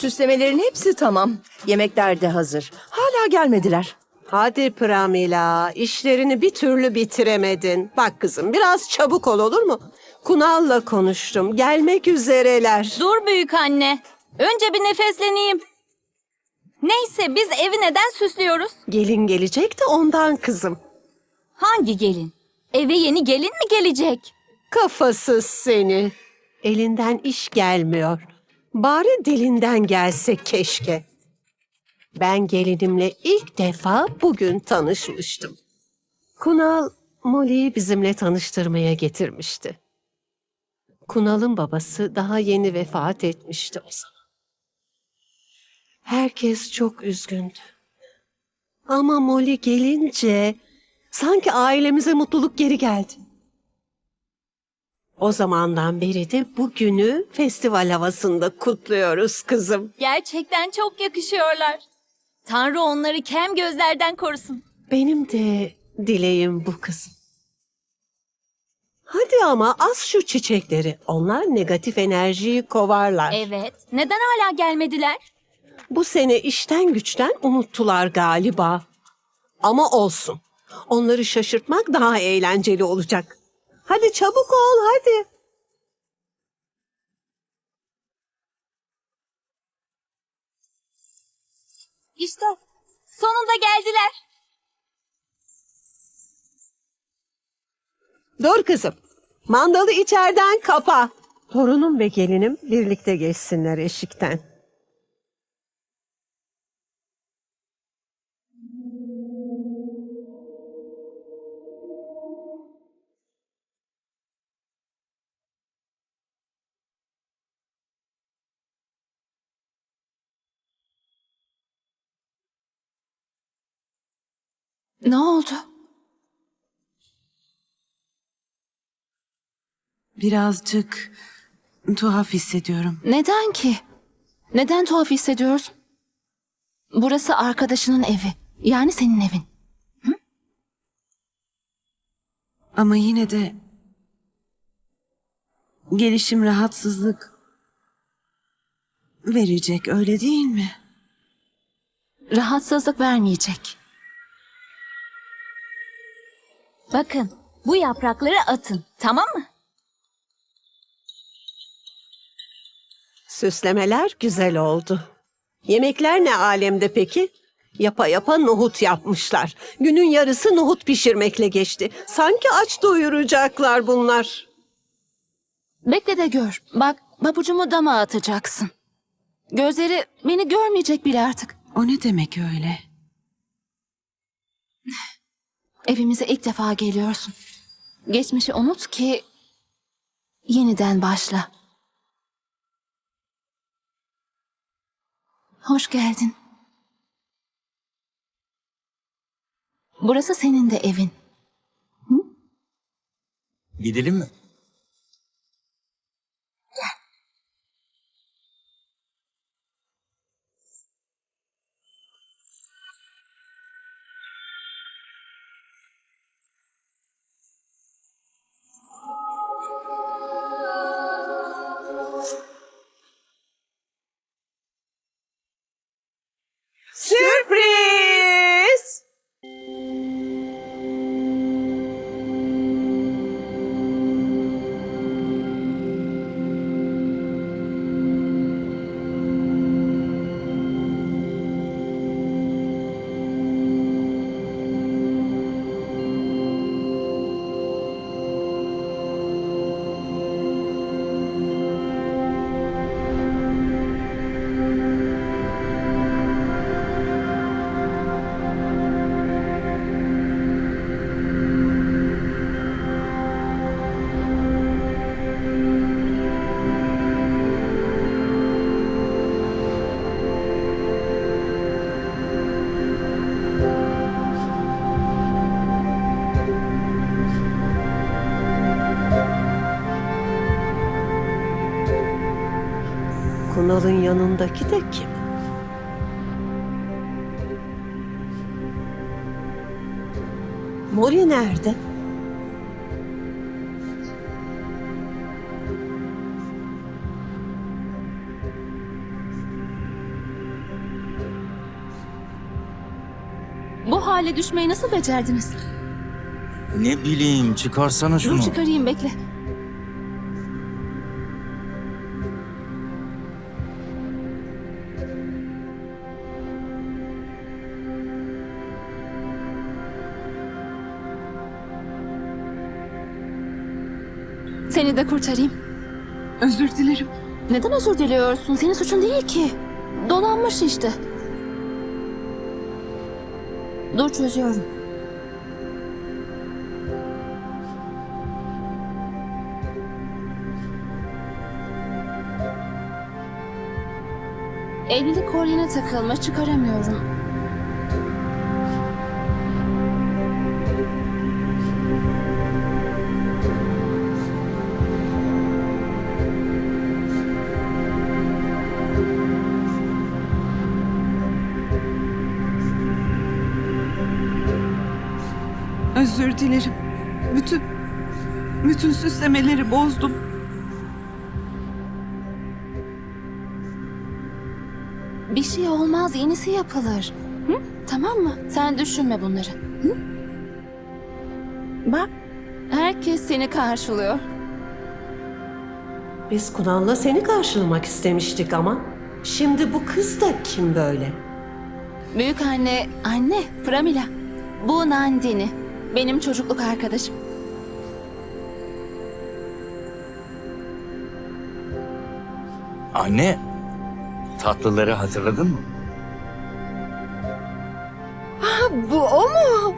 Süslemelerin hepsi tamam. Yemekler de hazır. Hala gelmediler. Hadi Pramila, işlerini bir türlü bitiremedin. Bak kızım, biraz çabuk ol olur mu? Kunal'la konuştum, gelmek üzereler. Dur büyük anne. Önce bir nefesleneyim. Neyse biz evi neden süslüyoruz? Gelin gelecek de ondan kızım. Hangi gelin? Eve yeni gelin mi gelecek? Kafasız seni. Elinden iş gelmiyor. Bari dilinden gelse keşke. Ben gelinimle ilk defa bugün tanışmıştım. Kunal, Molly'yi bizimle tanıştırmaya getirmişti. Kunal'ın babası daha yeni vefat etmişti o zaman. Herkes çok üzgündü. Ama Molly gelince sanki ailemize mutluluk geri geldi. O zamandan beri de bugünü festival havasında kutluyoruz kızım. Gerçekten çok yakışıyorlar. Tanrı onları kem gözlerden korusun. Benim de dileğim bu kızım. Hadi ama az şu çiçekleri. Onlar negatif enerjiyi kovarlar. Evet. Neden hala gelmediler? Bu sene işten güçten unuttular galiba. Ama olsun. Onları şaşırtmak daha eğlenceli olacak. Hadi çabuk ol hadi. İşte sonunda geldiler. Dur kızım. Mandalı içeriden kapa. Torunum ve gelinim birlikte geçsinler eşikten. Ne oldu? Birazcık tuhaf hissediyorum. Neden ki? Neden tuhaf hissediyorsun? Burası arkadaşının evi. Yani senin evin. Ama yine de gelişim rahatsızlık verecek öyle değil mi? Rahatsızlık vermeyecek. Bakın bu yaprakları atın. Tamam mı? Süslemeler güzel oldu. Yemekler ne alemde peki? Yapa yapa nohut yapmışlar. Günün yarısı nohut pişirmekle geçti. Sanki aç doyuracaklar bunlar. Bekle de gör. Bak pabucumu dama atacaksın. Gözleri beni görmeyecek bile artık. O ne demek öyle? Evimize ilk defa geliyorsun. Geçmişi unut ki yeniden başla. Hoş geldin. Burası senin de evin. Gidelim mi? Ünal'ın yanındaki de kim? Mori nerede? Bu hale düşmeyi nasıl becerdiniz? Ne bileyim çıkarsana şunu. Dur çıkarayım bekle. Seni de kurtarayım. Özür dilerim. Neden özür diliyorsun? Senin suçun değil ki. Dolanmış işte. Dur çözüyorum. Evlilik kolyene takılmış çıkaramıyorum. Özür dilerim. Bütün bütün süslemeleri bozdum. Bir şey olmaz yenisi yapılır. Hı? Tamam mı? Sen düşünme bunları. Hı? Bak herkes seni karşılıyor. Biz Kunal'la seni karşılamak istemiştik ama. Şimdi bu kız da kim böyle? Büyük anne, anne Pramila. Bu Nandini. Benim çocukluk arkadaşım. Anne, tatlıları hatırladın mı? Bu o mu?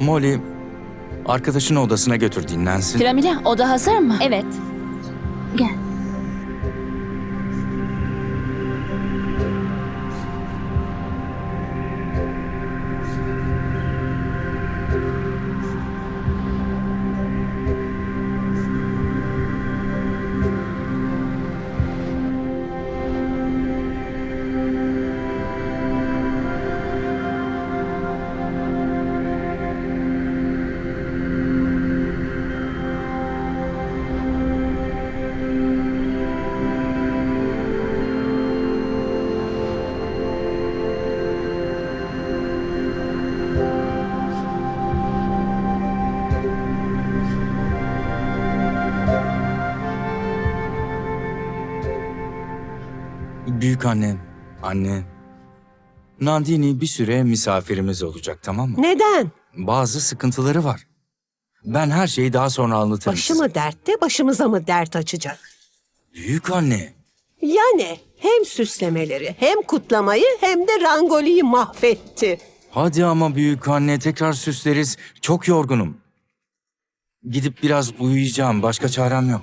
Molly, arkadaşını odasına götür dinlensin. Pramila oda hazır mı? Evet. Gel. Büyük anne, anne. Nandini bir süre misafirimiz olacak tamam mı? Neden? Bazı sıkıntıları var. Ben her şeyi daha sonra anlatırım Başı size. mı dertte, başımıza mı dert açacak? Büyük anne. Yani hem süslemeleri, hem kutlamayı, hem de rangoliyi mahvetti. Hadi ama büyük anne tekrar süsleriz. Çok yorgunum. Gidip biraz uyuyacağım. Başka çarem yok.